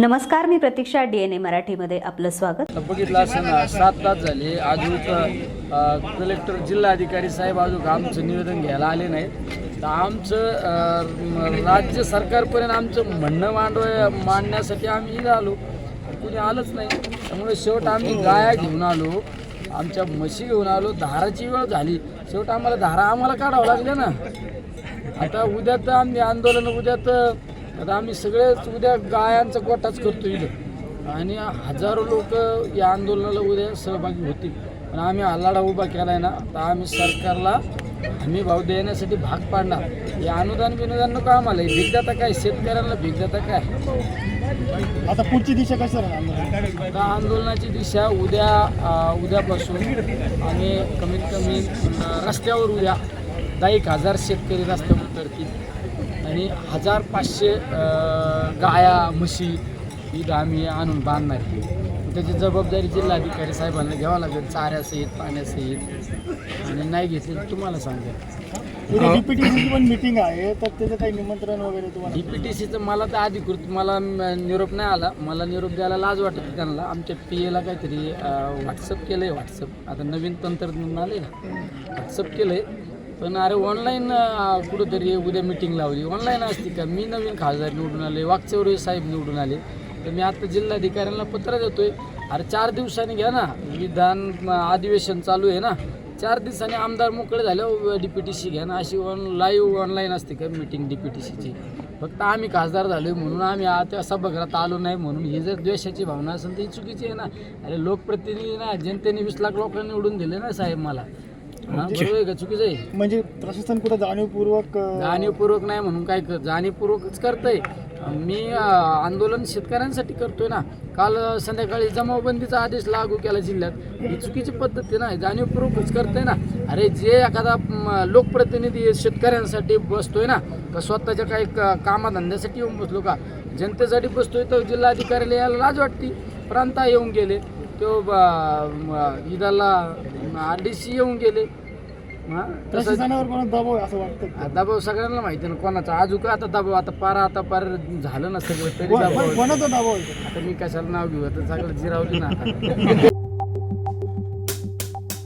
नमस्कार मी प्रतीक्षा D N A मराठीमध्ये आपलं स्वागत. बघितलं असं ना सात तास झाले. अजून कलेक्टर जिल्हाधिकारी साहेब अजून आमचं निवेदन घ्यायला आले नाहीत. तर आमचं राज्य सरकारपर्यंत आमचं म्हणणं मांडव मांडण्यासाठी आम्ही इथं आलो. कुणी आलंच नाही. त्यामुळे शेवट आम्ही गाया घेऊन आलो. आमच्या म्हशी घेऊन आलो. धाराची वेळ झाली. शेवट आम्हाला धारा आम्हाला काढावं लागल्या ना. आता उद्या तर आम्ही आंदोलन उद्या तर आता आम्ही सगळेच उद्या गायांचा गोटाच करतो इथं. आणि हजारो लोक या आंदोलनाला उद्या सहभागी होतील. पण आम्ही लढा उभा केला आहे ना तर आम्ही सरकारला हमी भाव देण्यासाठी भाग पाडणार. हे अनुदान बिनुदान नको आम्हाला. भीकदाता काय? शेतकऱ्यांना भीकदाता काय? आता पुढची दिशा कशी आता आंदोलनाची दिशा उद्या उद्यापासून आम्ही कमीत कमी रस्त्यावर उद्या दहा एक हजार शेतकरी रस्त्यावर आणि हजार पाचशे गाया म्हशी इथं आम्ही आणून बांधणार आहे. त्याची जबाबदारी जिल्हाधिकारी साहेबांना घ्यावं लागेल. चाऱ्यासहित पाण्यासहित आणि नाही घेतली तर तुम्हाला सांगेल. डीपीटीसीची पण मिटिंग आहे. तर त्याचं काही निमंत्रण वगैरे तुम्हाला? डी पी टी सीचं मला तर अधिकृत मला निरोप नाही आला. मला निरोप द्यायला लाज वाटत त्यांना. आमच्या पी एला काहीतरी व्हॉट्सअप केलं आहे व्हॉट्सअप आता नवीन तंत्रज्ञान आले ना. व्हॉट्सअप केलं आहे पण अरे ऑनलाईन कुठंतरी उद्या मिटिंग लावली. ऑनलाईन असते का? मी नवीन खासदार निवडून आले वाकचौरे साहेब निवडून आले. तर मी आता जिल्हाधिकाऱ्यांना पत्र देतोय अरे चार दिवसांनी घ्या ना विधान अधिवेशन चालू आहे ना. चार दिवसांनी आमदार मोकळे झाले डी पी टी सी घ्या ना. अशी ऑन लाईव्ह ऑनलाईन असते का मिटिंग डी पी टी सीची फक्त आम्ही खासदार झालो म्हणून आम्ही आता सभागृहात आलो नाही म्हणून ही जर द्वेषाची भावना असेल तर ही चुकीची आहे ना. अरे लोकप्रतिनिधी ना जनतेने वीस लाख लोकांनी निवडून दिले ना साहेब मला. हा, बरोबर आहे का? चुकीचं आहे. म्हणजे प्रशासन कुठं जाणीवपूर्वक अं, जाणीवपूर्वक नाही म्हणून काय कर जाणीवपूर्वकच करतंय. मी अं, आंदोलन शेतकऱ्यांसाठी करतोय ना. काल अं, संध्याकाळी जमावबंदीचा आदेश लागू केला जिल्ह्यात. ही चुकीची पद्धत आहे ना. जाणीवपूर्वकच करतंय ना. अरे जे एखादा म, लोकप्रतिनिधी शेतकऱ्यांसाठी बसतोय ना का स्वतःच्या काही क- कामाधंद्यासाठी येऊन बसलो का? जनतेसाठी बसतोय तर जिल्हाधिकाऱ्याला यायला लाज वाटते. प्रांता येऊन गेले. तो ब- म, इदाला आर डी सी येऊन गेले. हा तसं प्रशासनावर दबाव आहे असं वाटतं? दबाव सगळ्यांना माहिती ना कोणाचा. आजू का आता दबाव? आता पार आता पार झालं ना सगळं तरी कोण- दबाव. कोणाचा दबाव आहे? आता मी कशाला नाव घेऊ? आता सगळं जिरावली ना आता.